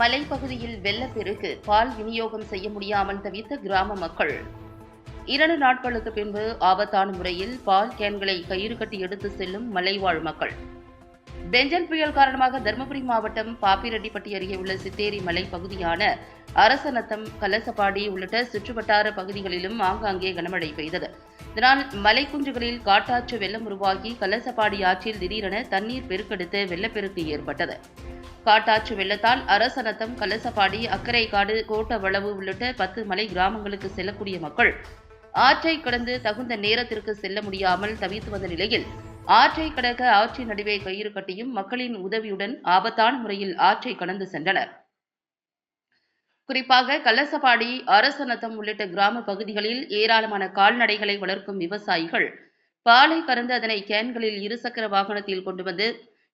மலைப்பகுதியில் வெள்ளப்பெருக்கு பால் விநியோகம் செய்ய முடியாமல் தவித்த கிராம மக்கள். இரண்டு நாட்களுக்கு பின்பு ஆபத்தான முறையில் பால் கேன்களை கயிறு கட்டி எடுத்து செல்லும் மலைவாழ் மக்கள். பெஞ்சல் புயல் காரணமாக தருமபுரி மாவட்டம் பாப்பிரெட்டிப்பட்டி அருகே உள்ள சித்தேரி மலை பகுதியான அரசநத்தம் கலசப்பாடி உள்ளிட்ட சுற்றுவட்டார பகுதிகளிலும் ஆங்காங்கே கனமழை பெய்தது. இதனால் மலைக்குன்றுகளில் காட்டாற்று வெள்ளம் உருவாகி கலசப்பாடி ஆற்றில் திடீரென தண்ணீர் பெருக்கெடுத்து வெள்ளப்பெருக்கு ஏற்பட்டது. காட்டாற்று வெள்ளத்தால் அரசநத்தம் கலசப்பாடி அக்கரைக்காடு கோட்டவளவு உள்ளிட்ட பத்து மலை கிராமங்களுக்கு செல்லக்கூடிய மக்கள் ஆற்றை கடந்து தகுந்த நேரத்திற்கு செல்ல முடியாமல் தவித்து வந்த நிலையில் ஆற்றை கடக்க ஆற்றின் நடுவே கயிறு கட்டியும் மக்களின் உதவியுடன் ஆபத்தான முறையில் ஆற்றை கடந்து சென்றனர். குறிப்பாக கலசப்பாடி அரசநத்தம் உள்ளிட்ட கிராம பகுதிகளில் ஏராளமான கால்நடைகளை வளர்க்கும் விவசாயிகள் பாலை கறந்து அதனை கேன்களில் இருசக்கர வாகனத்தில் கொண்டு வந்து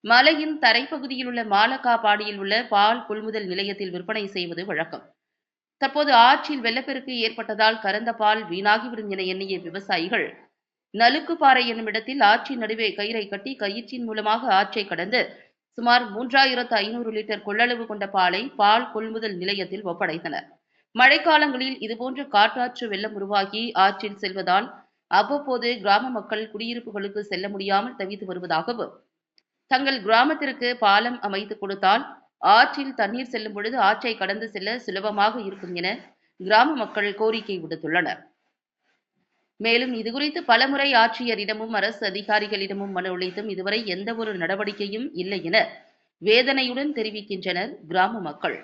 மலையின் தரைப்பகுதியில் உள்ள மாலக்காபாடியில் உள்ள பால் கொள்முதல் நிலையத்தில் விற்பனை செய்வது வழக்கம். தற்போது ஆற்றில் வெள்ளப்பெருக்கு ஏற்பட்டதால் கறந்த பால் வீணாகிவிடும் என எண்ணிய விவசாயிகள் நலுக்குப்பாறை என்னும் இடத்தில் ஆற்றின் நடுவே கயிறை கட்டி கயிற்றின் மூலமாக ஆற்றை கடந்து சுமார் மூன்றாயிரத்து ஐநூறு லிட்டர் கொள்ளளவு கொண்ட பாலை பால் கொள்முதல் நிலையத்தில் ஒப்படைத்தனர். மழைக்காலங்களில் இதுபோன்ற காட்டாற்று வெள்ளம் உருவாகி ஆற்றில் செல்வதால் அவ்வப்போது கிராம மக்கள் குடியிருப்புகளுக்கு செல்ல முடியாமல் தவித்து வருவதாகவும் தங்கள் கிராமத்திற்கு பாலம் அமைத்து கொடுத்தால் ஆற்றில் தண்ணீர் செல்லும் பொழுது ஆற்றை கடந்து செல்ல சுலபமாக இருக்கும் என கிராம மக்கள் கோரிக்கை விடுத்துள்ளனர். மேலும் இதுகுறித்து பலமுறை ஆட்சியரிடமும் அரசு அதிகாரிகளிடமும் மனு அளித்தும் இதுவரை எந்த ஒரு நடவடிக்கையும் இல்லை என வேதனையுடன் தெரிவிக்கின்றனர் கிராம மக்கள்.